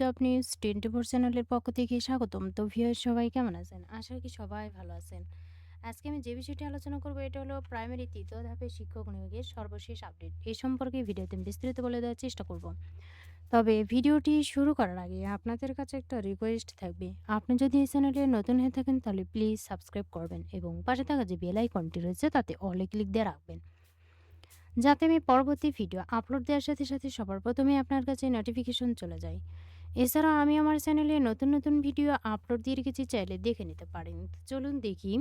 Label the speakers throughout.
Speaker 1: Job news twenty four চ্যানেলের পক্ষ থেকে স্বাগতম। তো ভিউয়ার সবাই কেমন আছেন? আশা করি সবাই ভালো আছেন। আজকে আমি যে বিষয়টি আলোচনা করব, এটা হলো প্রাইমারি তৃতীয় ধাপে শিক্ষক নিয়োগের সর্বশেষ আপডেট এই সম্পর্কে ভিডিওতে আমি বিস্তারিত বলে দেওয়ার চেষ্টা করব। তবে ভিডিওটি শুরু করার আগে আপনাদের কাছে একটা রিকোয়েস্ট থাকবে। আপনি যদি এই চ্যানেলে নতুন হয়ে থাকেন, তাহলে প্লিজ সাবস্ক্রাইব করবেন এবং পাশে থাকা যে বেল আইকনটি রয়েছে, তাতে অলে ক্লিক দিয়ে রাখবেন। যাতে আমি পরবর্তী ভিডিও আপলোড দেওয়ার সাথে সাথে সবার প্রথমে আপনার কাছে নোটিফিকেশন চলে যায়। এছাড়া আমি আমার চ্যানেলে নতুন নতুন ভিডিও আপলোড দিয়ে রেখেছি, চাইলে দেখে নিতে পারেন। চলুন দেখি।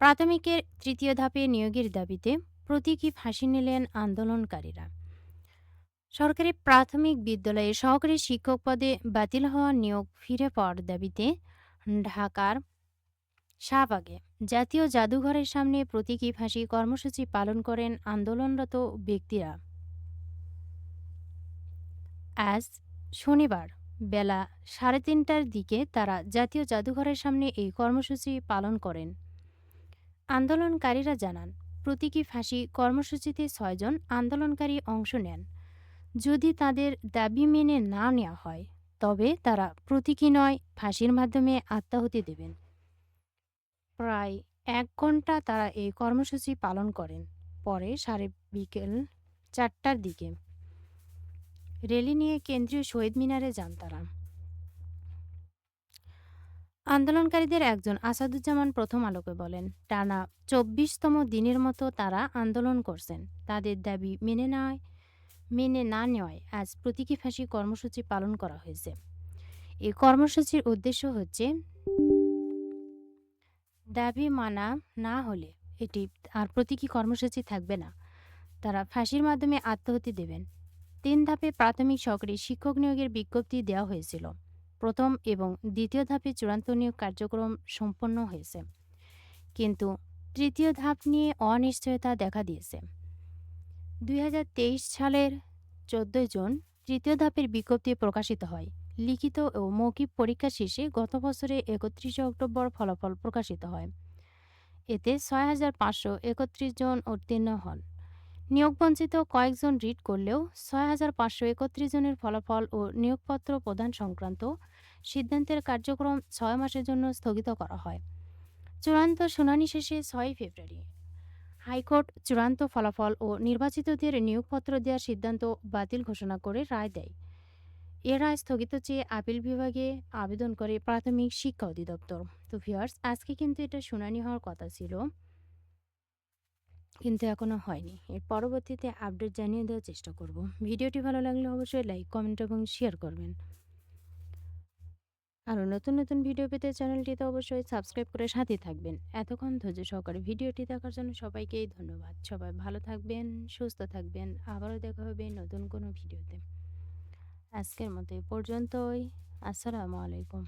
Speaker 1: প্রাথমিকের তৃতীয় ধাপে নিয়োগের দাবিতে প্রতীকী ফাঁসি নিলেন আন্দোলনকারীরা। সরকারি প্রাথমিক বিদ্যালয়ে সহকারী শিক্ষক পদে বাতিল হওয়া নিয়োগ ফিরে পাওয়ার দাবিতে ঢাকার শাহবাগে জাতীয় জাদুঘরের সামনে প্রতীকী ফাঁসি কর্মসূচি পালন করেন আন্দোলনরত ব্যক্তিরা। আজ শনিবার বেলা সাড়ে তিনটার দিকে তারা জাতীয় জাদুঘরের সামনে এই কর্মসূচি পালন করেন। আন্দোলনকারীরা জানান, প্রতীকী ফাঁসি কর্মসূচিতে ছয়জন আন্দোলনকারী অংশ নেন। যদি তাদের দাবি মেনে না নেওয়া হয়, তবে তারা প্রতীকী নয়, ফাঁসির মাধ্যমে আত্মাহুতি দেবেন। প্রায় এক ঘণ্টা তারা এই কর্মসূচি পালন করেন, পরে সাড়ে বিকেল চারটার দিকে। রেলি নিয়ে কেন্দ্রীয় শহীদ মিনারে যান তারা। আন্দোলনকারীদের একজন আসাদুজ্জামান প্রথম আলোকে বলেন, টানা চব্বিশতম দিনের মতো তারা আন্দোলন করছেন। তাদের দাবি মেনে নেয়, মেনে না নেওয়ায় আজ প্রতীকী ফাঁসি কর্মসূচি পালন করা হয়েছে। এই কর্মসূচির উদ্দেশ্য হচ্ছে দাবি মানা না হলে এটি আর প্রতীকী কর্মসূচি থাকবে না। তারা ফাঁসির মাধ্যমে আত্মহতি দেবেন। তিন ধাপে প্রাথমিক সরকারি শিক্ষক নিয়োগের বিজ্ঞপ্তি দেওয়া হয়েছিল। প্রথম এবং দ্বিতীয় ধাপে চূড়ান্ত নিয়োগ কার্যক্রম সম্পন্ন হয়েছে। কিন্তু তৃতীয় ধাপ নিয়ে অনিশ্চয়তা দেখা দিয়েছে। দুই হাজার তেইশ সালের চোদ্দোই জুন তৃতীয় ধাপের বিজ্ঞপ্তি প্রকাশিত হয়। লিখিত ও মৌখিক পরীক্ষা শেষে গত বছরে একত্রিশে অক্টোবর ফলাফল প্রকাশিত হয়। এতে ছয় হাজার পাঁচশো একত্রিশ জন উত্তীর্ণ হন। নিয়োগবঞ্চিত কয়েকজন রিট করলেও ছয় হাজার পাঁচশো একত্রিশ জনের ফলাফল ও নিয়োগপত্র প্রদান সংক্রান্ত সিদ্ধান্তের কার্যক্রম ছয় মাসের জন্য স্থগিত করা হয়। চূড়ান্ত শুনানি শেষে ছয়ই ফেব্রুয়ারি। হাইকোর্ট চূড়ান্ত ফলাফল ও নির্বাচিতদের নিয়োগপত্র দেওয়ার সিদ্ধান্ত বাতিল ঘোষণা করে রায় দেয়। এ রায় স্থগিত চেয়ে আপিল বিভাগে আবেদন করে প্রাথমিক শিক্ষা অধিদপ্তর। তো ভিউয়ার্স, আজকে কিন্তু এটা শুনানি হওয়ার কথা ছিল। কিন্তু এখনও হয়নি। এর পরবর্তীতে আপডেট জানিয়ে দেওয়ার চেষ্টা করব। ভিডিওটি ভালো লাগলে অবশ্যই লাইক কমেন্ট এবং শেয়ার করবেন। আরও নতুন নতুন ভিডিও পেতে চ্যানেলটিতে অবশ্যই সাবস্ক্রাইব করে সাথে থাকবেন। এতক্ষণ ধৈর্য সহকারে ভিডিওটি দেখার জন্য সবাইকেই ধন্যবাদ। সবাই ভালো থাকবেন, সুস্থ থাকবেন। আবারও দেখা হবে নতুন কোনো ভিডিওতে আজকের মতো এ পর্যন্তই। আসসালামু আলাইকুম।